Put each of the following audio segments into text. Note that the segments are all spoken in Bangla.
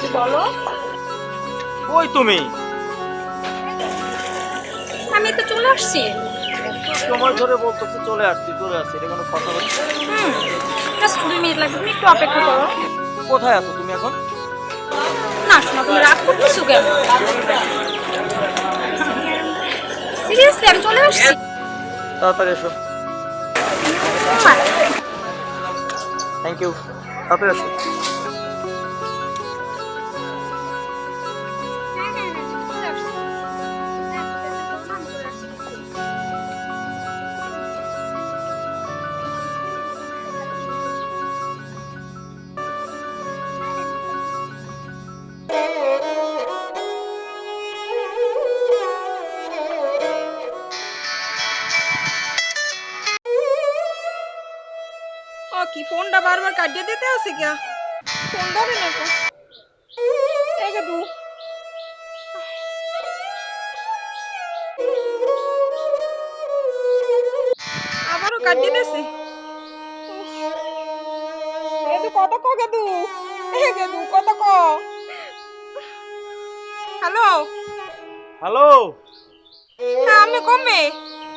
একটু বলো। কই তুমি। আমি তো চলে আসছি। সময় ধরে বলতেছে চলে আসছি চলে আসছি এটা কোনো কথা হচ্ছে হুম জাস্ট মিনিট লাগবে তুমি একটু অপেক্ষা করো। কোথায় আছো তুমি এখন? না শোনা তুমি রাগ করতেছো কেন? সিরিয়াসলি আমি চলে আসছি। তাড়াতাড়ি এসো। থ্যাংক ইউ তাড়াতাড়ি এসো। ও কি ফোনটা বারবার কাটিয়ে দিতে আছে কে ফোন ধরে না দু। আবারও কাটিয়ে দিছে? এ দু কত ক গে দু? এ গে দু কত ক? হ্যালো? হ্যালো? হ্যাঁ আমি কমে।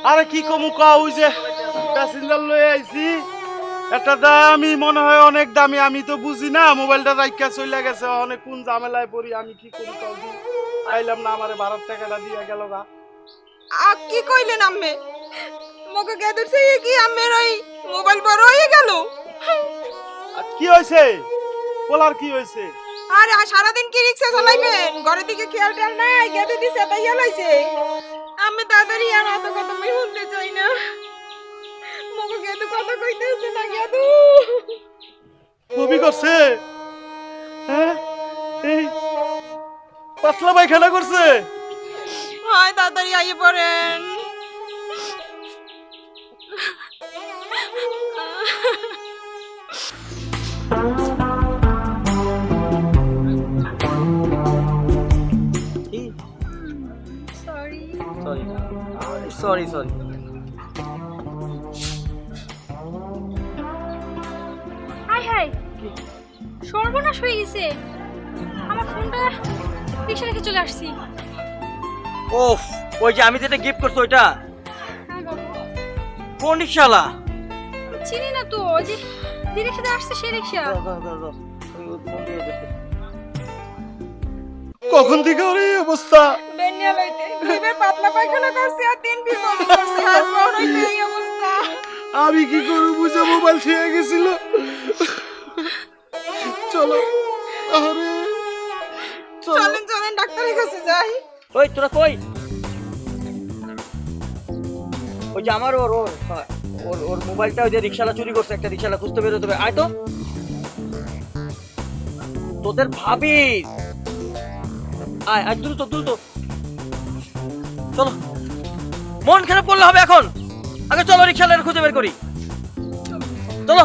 আরে কি কমু কও যে প্যাসেঞ্জার লয়ে আইছি। একটা দামি মনে হয় অনেক দামি আমি তো বুঝি না মোবাইলটা রাইকা চলে গেছে অনেক কোন ঝামেলায় পড়ি আমি কি করি আইলাম না আমারে বারোর টাকাটা দিয়ে গেল গা। আ কি কইলেন আম্মে? মোকে গে ধরছে কি আম্মের ওই মোবাইল বড় হয়ে গেল? আর কি হয়েছে বলার কি হয়েছে আরে আর সারাদিন কি রিক্সা চালাইবেন? ঘরের দিকে খেয়াল টেয়াল নাই গেদে দিছে তাই লাইছে আমি তাড়াতাড়ি আর অত কথা আমি শুনতে চাই না। মোকে গেদু কথা কইতেছে না গেদু কবি করছে? হ্যাঁ? এই পাতলা পায়খানা করছে? হয় তাড়াতাড়ি আইয়ে পড়েন। সরি সরি সরি সর্বনাশ হয়ে গেছে। আমার ফোনটা রিক্সা রেখে চলে আসছি। ওফ ওই যে আমি যেটা গিফট করছি ওইটা। হ্যাঁ কোন রিক্সাওয়ালা? চিনি না তো ওই যে যে রিক্সাতে আসছে সে রিক্সা। কখন থেকে ওর এই অবস্থা? বেনিয়া লইতে দুইবার পাতলা পায়খানা করছে আর তিন বমি করছে। আর বড় এই অবস্থা। আমি কি করব বুঝে মোবাইল ছুঁয়ে গেছিল? চলো আরে চলেন চলেন ডাক্তারের কাছে যাই। ওই তোরা কই? ওই যে আমার ওর ওর হ্যাঁ, ওর ওর মোবাইলটা ওই যে রিক্সালা চুরি করছে একটা রিক্সালা খুঁজতে বেরোতে হবে আয় তো। তোদের ভাবি। আয় আয় দ্রুত দ্রুত। চলো। মন খারাপ করলে হবে এখন। আগে চলো রিক্সালার খুঁজে বের করি। চলো।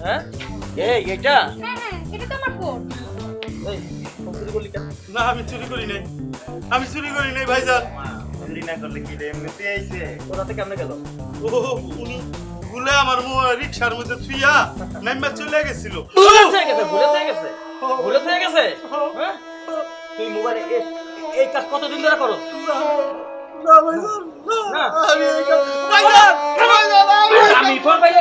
হ্যাঁ? এই এটা? হ্যাঁ হ্যাঁ এটা তো আমার ফোন চুরি করলি কেন? না আমি চুরি করি নাই। আমি চুরি করি নাই ভাইজান। চুরি না করলে কি রে এমনিতে আইছে। কোথা কেমনে গেল? ও উনি ভুলে আমার মো- রিক্সার মধ্যে থুইয়া নাইমা চলে গেছিল। ভুলে হয়ে গেছে ভুলে গেছে? ভুলে গেছে? তুই মোবাইলে এই কাজ কতদিন ধরে করো না ভাইজান না। আমি এই কাজ- ভাইজান ভাইজান আমি- আমি ফোন পাইলে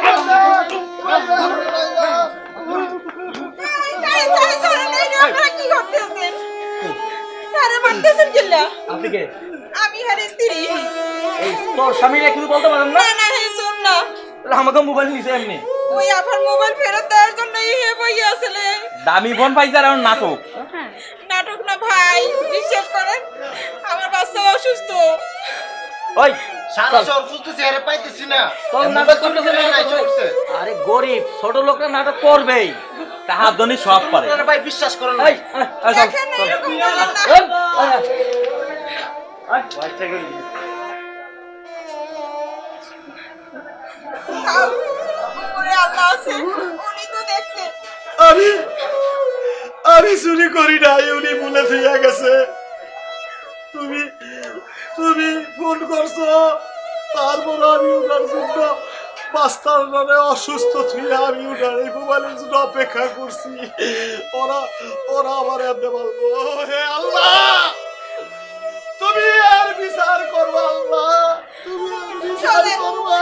আরে কিল্লা আপনি কে? আমি হারে স্ত্রী। এই তোর স্বামী কিছু বলতে পারেন না? না না হে শুন না। তাহলে আমাকে মোবাইল নিছে এমনি। ওই আপনার মোবাইল ফেরত দেওয়ার জন্য হে বইয়া আসলে দামি ফোন পাইছে আর নাটক। হ্যাঁ নাটক না ভাই বিশ্বাস করেন আমার বাচ্চা অসুস্থ। ওই আরে গরিব ছোট লোকরা নাটক করবেই। তাহার ধনী সব পারে ভাই বিশ্বাস করেন আমি আমি চুরি করি নাই, উনি বলে থুইয়া গেছে। তুমি তুমি ফোন করছ তারপর আমি ওনার জন্য পাঁচটার নামে অসুস্থ থুয়ে আমি উনারে মোবাইলের জন্য অপেক্ষা করছি। ওরা ওরা আমার এমনি বলব হে আল্লাহ তুমি আর বিচার করবা আল্লাহ তুমি আর বিচার করবা